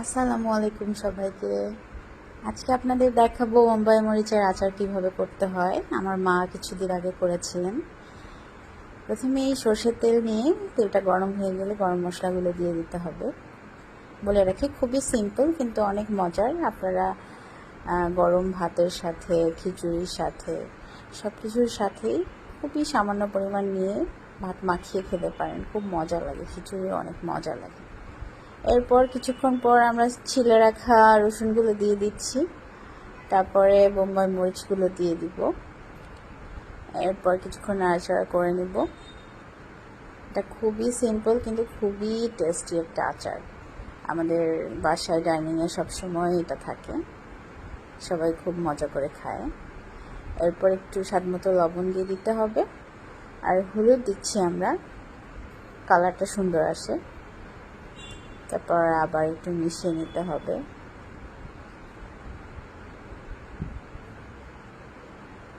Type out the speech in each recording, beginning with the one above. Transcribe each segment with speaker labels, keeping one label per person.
Speaker 1: আসসালামু আলাইকুম সবাইকে। আজকে আপনাদের দেখাবো মুম্বাই মরিচের আচার কীভাবে করতে হয়। আমার মা কিছুদিন আগে করেছিলেন। প্রথমে এই সর্ষের তেল নিয়ে তেলটা গরম হয়ে গেলে গরম মশলাগুলো দিয়ে দিতে হবে। বলে রাখি, খুবই সিম্পল কিন্তু অনেক মজার। আপনারা গরম ভাতের সাথে, খিচুড়ির সাথে সব কিছুর সাথেই খুবই সামান্য পরিমাণ নিয়ে ভাত মাখিয়ে খেতে পারেন। খুব মজা লাগে খিচুড়ি অনেক মজা লাগে। এরপর কিছুক্ষণ পর আমরা ছিলে রাখা রসুনগুলো দিয়ে দিচ্ছি। তারপরে বোম্বাই মরিচগুলো দিয়ে দিব। এরপর কিছুক্ষণ নাড়াচাড়া করে নিব। এটা খুবই সিম্পল কিন্তু খুবই টেস্টি একটা আচার। আমাদের বাসায় ডাইনিংয়ে সবসময় এটা থাকে। সবাই খুব মজা করে খায়। এরপর একটু স্বাদ মতো লবণ দিয়ে দিতে হবে। আর হলুদ দিচ্ছি আমরা। কালারটা সুন্দর আসে। তারপর আবার একটু মিশিয়ে নিতে হবে।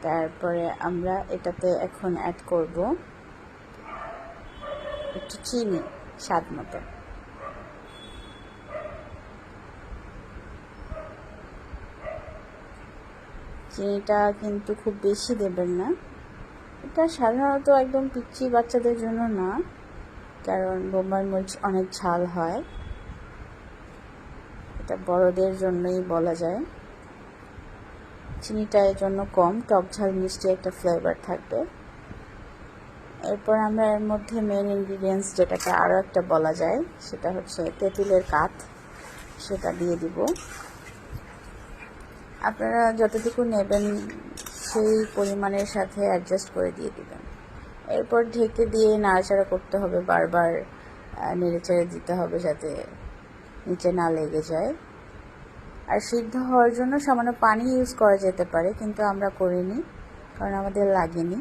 Speaker 1: তারপরে আমরা এটাতে এখন অ্যাড করব একটু চিনি, স্বাদ মতো। চিনিটা কিন্তু খুব বেশি দেবেন না। এটা সাধারণত একদম পিচ্ছি বাচ্চাদের জন্য না, কারণ বোম্বাই মরিচ অনেক ঝাল হয়। এটা বড়দের জন্যই বলা যায়। চিনিটা এর জন্য কম, টক ঝাল মিষ্টি একটা ফ্লেভার থাকবে। এরপর আমরা এর মধ্যে মেন ইনগ্রিডিয়েন্টস যেটাকে আরও একটা বলা যায়, সেটা হচ্ছে তেঁতুলের কাত সেটা দিয়ে দিব। আপনারা যতটুকু নেবেন সেই পরিমাণের সাথে অ্যাডজাস্ট করে দিয়ে দিবেন। এরপর ঢেকে দিয়ে নাড়াচাড়া করতে হবে, বারবার নেড়েচেড়ে দিতে হবে যাতে নিচে না লেগে যায়। আর সিদ্ধ হওয়ার জন্য সামান্য পানি ইউজ করা যেতে পারে, কিন্তু আমরা করিনি, কারণ আমাদের লাগেনি।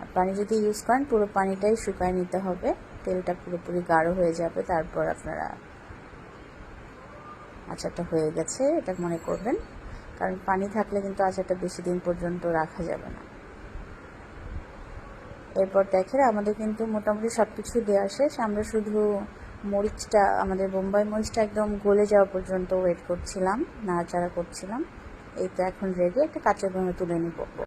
Speaker 1: আর পানি যদি ইউজ করেন, পুরো পানিটাই শুকায় নিতে হবে, তেলটা পুরোপুরি গাঢ় হয়ে যাবে, তারপর আপনারা আচারটা হয়ে গেছে, এটা মনে করবেন, কারণ পানি থাকলে কিন্তু আচারটা বেশি দিন পর্যন্ত রাখা যাবে না। এরপর দেখেন, আমাদের কিন্তু মোটামুটি সব কিছু দেওয়া শেষ, আমরা শুধু মরিচটা, আমাদের বোম্বাই মরিচটা একদম গলে যাওয়া পর্যন্ত ওয়েট করছিলাম, নাড়াচাড়া করছিলাম। এই তো এখন রেডি একটা কাঁচা গমে তুলে নিব।